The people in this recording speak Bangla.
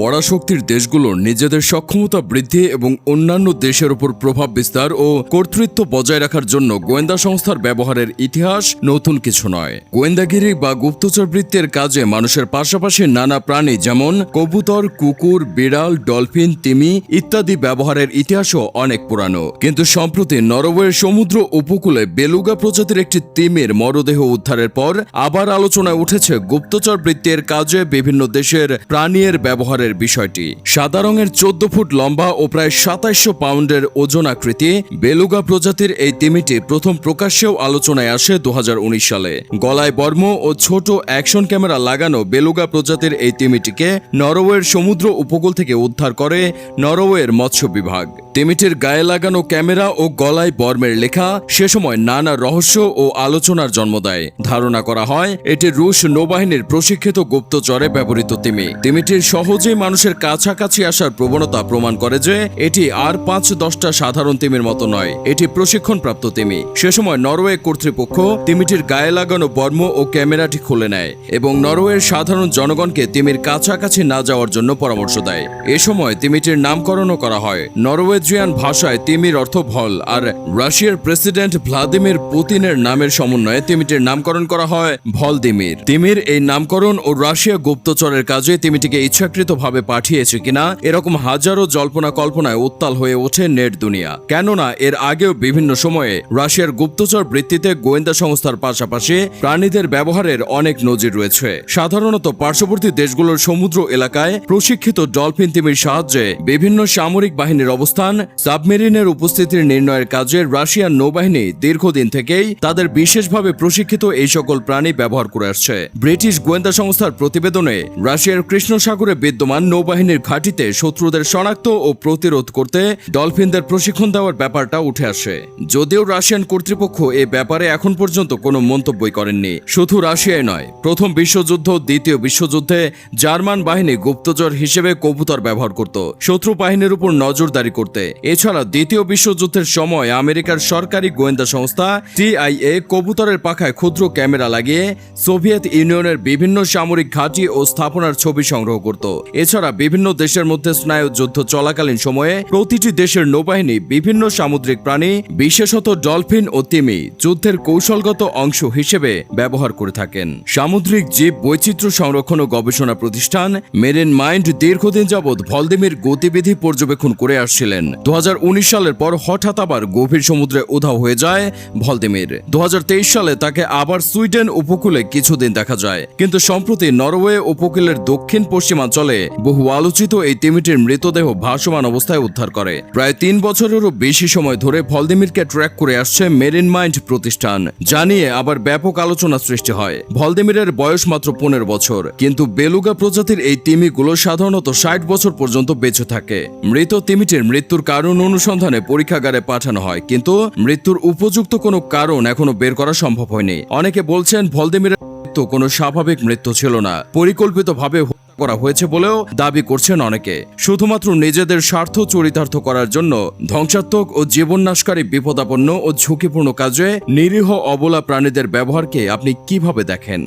পরাশক্তির দেশগুলোর নিজেদের সক্ষমতা বৃদ্ধি এবং অন্যান্য দেশের উপর প্রভাব বিস্তার ও কর্তৃত্ব বজায় রাখার জন্য গোয়েন্দা সংস্থার ব্যবহারের ইতিহাস নতুন কিছু নয়। গোয়েন্দাগিরি বা গুপ্তচর বৃত্তের কাজে মানুষের পাশাপাশি নানা প্রাণী যেমন কবুতর, কুকুর, বিড়াল, ডলফিন, তিমি ইত্যাদি ব্যবহারের ইতিহাসও অনেক পুরানো। কিন্তু সম্প্রতি নরওয়ের সমুদ্র উপকূলে বেলুগা প্রজাতির একটি তিমির মরদেহ উদ্ধারের পর আবার আলোচনায় উঠেছে গুপ্তচর বৃত্তের কাজে বিভিন্ন দেশের প্রাণীর ব্যবহারের বিষয়টি। সাদা রঙের চোদ্দ ফুট লম্বা ও প্রায় সাতাইশশো পাউন্ডের ওজন আকৃতি বেলুগা প্রজাতির এই তিমিটি প্রথম প্রকাশ্যেও আলোচনায় আসে দু হাজার উনিশ সালে। গলায় বর্ম ও ছোট অ্যাকশন ক্যামেরা লাগানো বেলুগা প্রজাতির এই তিমিটিকে নরওয়ের সমুদ্র উপকূল থেকে উদ্ধার করে নরওয়ের মৎস্য বিভাগ। তিমিটির গায়ে লাগানো ক্যামেরা ও গলায় বর্মের লেখা, সে সময় নানা রহস্য ও আলোচনার জন্ম দেয়। ধারণা করা হয়, এটি রুশ নৌবাহিনীর প্রশিক্ষিত গুপ্তচরে ব্যবহৃত তিমি। তিমিটির সহজেই মানুষের কাছাকাছি আসার প্রবণতা প্রমাণ করে যে, এটি আর পাঁচ দশটা সাধারণ তিমির মতো নয়। এটি প্রশিক্ষণপ্রাপ্ত তিমি। সে সময় নরওয়ে কর্তৃপক্ষ তিমিটির গায়ে লাগানো বর্ম ও ক্যামেরাটি খুলে নেয় এবং নরওয়ের সাধারণ জনগণকে তিমির কাছাকাছি না যাওয়ার জন্য পরামর্শ দেয়। এ সময় তিমিটির নামকরণও করা হয়। নরওয়েজিয়ান ভাষায় তিমির অর্থ ভল, আর রাশিয়ার প্রেসিডেন্ট ভ্লাদিমির পুতিনের নামের সমন্বয়ে তিমিটির নামকরণ করা হয় ভলদিমির তিমির এই নামকরণ ও রাশিয়া গুপ্তচরের কাজে তিমিটিকে ইচ্ছাকৃতভাবে পাঠিয়েছে কিনা, এরকম হাজারো জল্পনা কল্পনায় উত্তাল হয়ে ওঠে নেট দুনিয়া। কেননা, এর আগেও বিভিন্ন সময়ে রাশিয়ার গুপ্তচর বৃত্তিতে গোয়েন্দা সংস্থার পাশাপাশি প্রাণীদের ব্যবহারের অনেক নজির রয়েছে। সাধারণত পার্শ্ববর্তী দেশগুলোর সমুদ্র এলাকায় প্রশিক্ষিত ডলফিন তিমির সাহায্যে বিভিন্ন সামরিক বাহিনীর অবস্থান সাবমেরিনের উপস্থিতির নির্ণয়ের কাজে রাশিয়ার নৌবাহিনী দীর্ঘদিন থেকেই তাদের বিশেষভাবে প্রশিক্ষিত এই সকল প্রাণী ব্যবহার করে আসছে। ব্রিটিশ গোয়েন্দা সংস্থার প্রতিবেদনে রাশিয়ার কৃষ্ণ সাগরে বিদ্যমান নৌবাহিনীর ঘাঁটিতে শত্রুদের শনাক্ত ও প্রতিরোধ করতে ডলফিনদের প্রশিক্ষণ দেওয়ার ব্যাপারটা উঠে আসে। যদিও রাশিয়ান কর্তৃপক্ষ এ ব্যাপারে এখন পর্যন্ত কোনো মন্তব্যই করেননি। শুধু রাশিয়ায় নয়, প্রথম বিশ্বযুদ্ধ দ্বিতীয় বিশ্বযুদ্ধে জার্মান বাহিনী গুপ্তচর হিসেবে কবুতর ব্যবহার করত। শত্রু বাহিনীর উপর নজরদারি করতে এছাড়া দ্বিতীয় বিশ্বযুদ্ধের সময় আমেরিকার সরকারি গোয়েন্দা সংস্থা টিআইএ কবুতরের পাখায় ক্ষুদ্র ক্যামেরা লাগিয়ে সোভিয়েত ইউনিয়নের বিভিন্ন সামরিক ঘাঁটি ও স্থাপনার ছবি সংগ্রহ করত। এছাড়া বিভিন্ন দেশের মধ্যে স্নায়ু যুদ্ধ চলাকালীন সময়ে প্রতিটি দেশের নৌবাহিনী বিভিন্ন সামুদ্রিক প্রাণী, বিশেষত ডলফিন ও তিমি, যুদ্ধের কৌশলগত অংশ হিসেবে ব্যবহার করে থাকেন। সামুদ্রিক জীব বৈচিত্র্য সংরক্ষণ ও গবেষণা প্রতিষ্ঠান মেরিন মাইন্ড দীর্ঘদিন যাবৎ ভলদিমির গতিবিধি পর্যবেক্ষণ করে আসছিলেন। দু হাজার উনিশ সালের পর হঠাৎ আবার গভীর সমুদ্রে উধাও হয়ে যায় ভলদিমির। দু সালে তাকে আবার সুইডেন উপকূলে কিছুদিন দেখা যায়। কিন্তু সম্প্রতি নরওয়ে উপকূলের দক্ষিণ পশ্চিমাঞ্চলে বহু আলোচিত এই তিমিটির মৃতদেহ ভাসমান অবস্থায় উদ্ধার করে। প্রায় তিন বছরেরও বেশি সময় ধরে ভলদিমিরকে ট্র্যাক করে আসছে মেরিন মাইন্ড প্রতিষ্ঠান জানিয়ে আবার ব্যাপক আলোচনা সৃষ্টি হয়। ভলদিমিরের বয়স মাত্র পনেরো বছর, কিন্তু বেলুগা প্রজাতির এই তিমিগুলো সাধারণত ষাট বছর পর্যন্ত বেঁচে থাকে। মৃত তিমিটির মৃত্যুর কারণ অনুসন্ধানে পরীক্ষাগারে পাঠানো হয়, কিন্তু মৃত্যুর উপযুক্ত কোনো কারণ এখনও বের করা সম্ভব হয়নি। অনেকে বলছেন ভলদিমিরের মৃত্যু কোনো স্বাভাবিক মৃত্যু ছিল না। পরিকল্পিতভাবে করা হয়েছে বলেও দাবি করছেন অনেকে। শুধুমাত্র নিজেদের স্বার্থ চরিতার্থ করার জন্য ধ্বংসাত্মক ও জীবননাশকারী বিপদাপন্ন ও ঝুঁকিপূর্ণ কাজে নিরীহ অবলা প্রাণীদের ব্যবহারকে আপনি কীভাবে দেখেন?